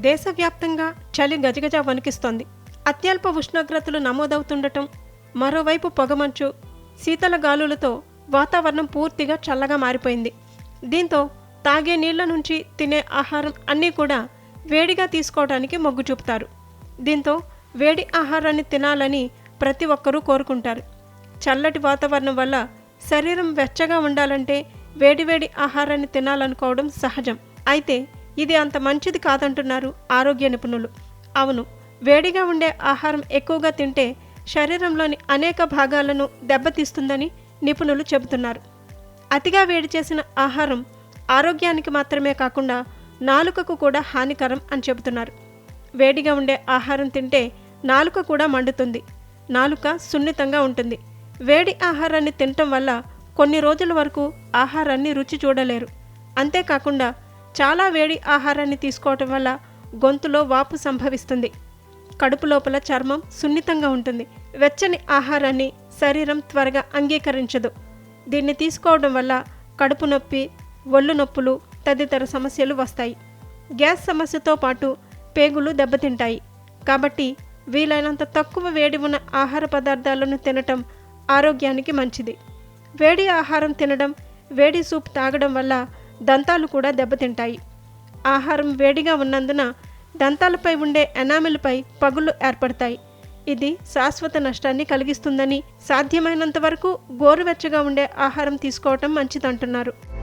దేశవ్యాప్తంగా చలి గజగజ వణికిస్తోంది. అత్యల్ప ఉష్ణోగ్రతలు నమోదవుతుండటం మరోవైపు పొగమంచు శీతల గాలులతో వాతావరణం పూర్తిగా చల్లగా మారిపోయింది. దీంతో తాగే నీళ్ళ నుంచి తినే ఆహారం అన్నీ కూడా వేడిగా తీసుకోవడానికి మొగ్గు చూపుతారు. దీంతో వేడి ఆహారాన్ని తినాలని ప్రతి ఒక్కరూ కోరుకుంటారు. చల్లటి వాతావరణం వల్ల శరీరం వెచ్చగా ఉండాలంటే వేడివేడి ఆహారాన్ని తినాలనుకోవడం సహజం. అయితే ఇది అంత మంచిది కాదంటున్నారు ఆరోగ్య నిపుణులు. అవును వేడిగా ఉండే ఆహారం ఎక్కువగా తింటే శరీరంలోని అనేక భాగాలను దెబ్బతీస్తుందని నిపుణులు చెబుతున్నారు. అతిగా వేడి చేసిన ఆహారం ఆరోగ్యానికి మాత్రమే కాకుండా నాలుకకు కూడా హానికరం అని చెబుతున్నారు. వేడిగా ఉండే ఆహారం తింటే నాలుక కూడా మండుతుంది. నాలుక సున్నితంగా ఉంటుంది. వేడి ఆహారాన్ని తినటం వల్ల కొన్ని రోజుల వరకు ఆహారాన్ని రుచి చూడలేరు. అంతేకాకుండా చాలా వేడి ఆహారాన్ని తీసుకోవటం వల్ల గొంతులో వాపు సంభవిస్తుంది. కడుపు లోపల చర్మం సున్నితంగా ఉంటుంది. వెచ్చని ఆహారాన్ని శరీరం త్వరగా అంగీకరించదు. దీన్ని తీసుకోవడం వల్ల కడుపు నొప్పి ఒళ్ళు నొప్పులు తదితర సమస్యలు వస్తాయి. గ్యాస్ సమస్యతో పాటు పేగులు దెబ్బతింటాయి. కాబట్టి వీలైనంత తక్కువ వేడి ఉన్న ఆహార పదార్థాలను తినటం ఆరోగ్యానికి మంచిది. వేడి ఆహారం తినడం వేడి సూప్ తాగడం వల్ల దంతాలు కూడా దెబ్బతింటాయి. ఆహారం వేడిగా ఉన్నందున దంతాలపై ఉండే ఎనామిల్పై పగుళ్ళు ఏర్పడతాయి. ఇది శాశ్వత నష్టాన్ని కలిగిస్తుందని సాధ్యమైనంత వరకు గోరువెచ్చగా ఉండే ఆహారం తీసుకోవటం మంచిదంటున్నారు.